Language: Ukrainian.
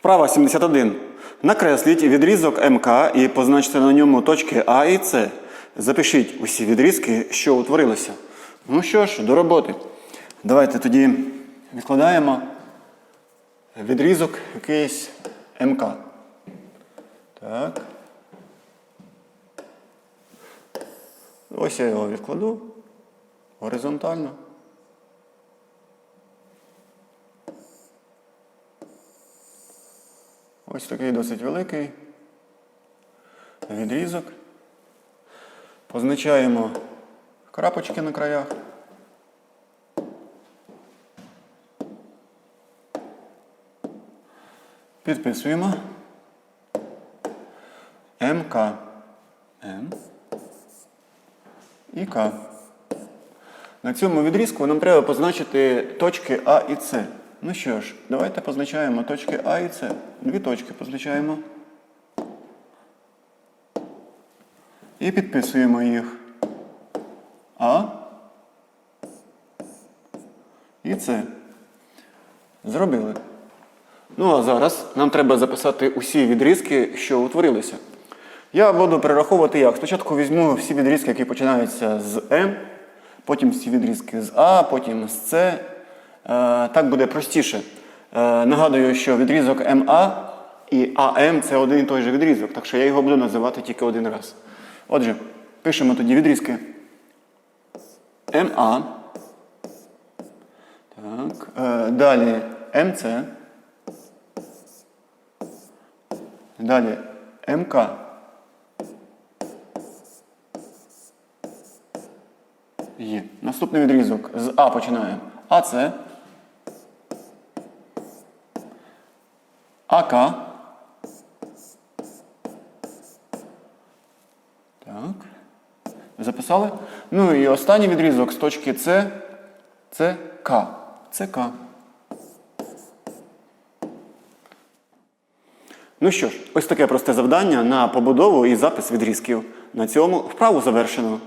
Вправа 71. Накресліть відрізок МК і позначте на ньому точки А і С. Запишіть усі відрізки, що утворилися. Ну що ж, до роботи. Давайте тоді відкладаємо відрізок якийсь МК. Так. Ось я його відкладу горизонтально. Ось такий досить великий відрізок. Позначаємо крапочки на краях. Підписуємо. МК. М. І К. На цьому відрізку нам треба позначити точки А і С. Ну що ж, давайте позначаємо точки А і С. Дві точки позначаємо. І підписуємо їх. А. І С. Зробили. Ну а зараз нам треба записати усі відрізки, що утворилися. Я буду перераховувати як. Спочатку візьму всі відрізки, які починаються з М, потім всі відрізки з А, потім з С. Е, так буде простіше. Е, нагадую, що відрізок МА і АМ це один і той же відрізок, так що я його буду називати тільки один раз. Отже, пишемо тоді відрізки МА. Так. Е, далі МЦ. Далі МК. Є. Наступний відрізок з А починаємо. АЦ. АК. Так. Записали? Ну і останній відрізок з точки С. Це К. Це К. Ну що ж, ось таке просте завдання на побудову і запис відрізків. На цьому вправу завершено.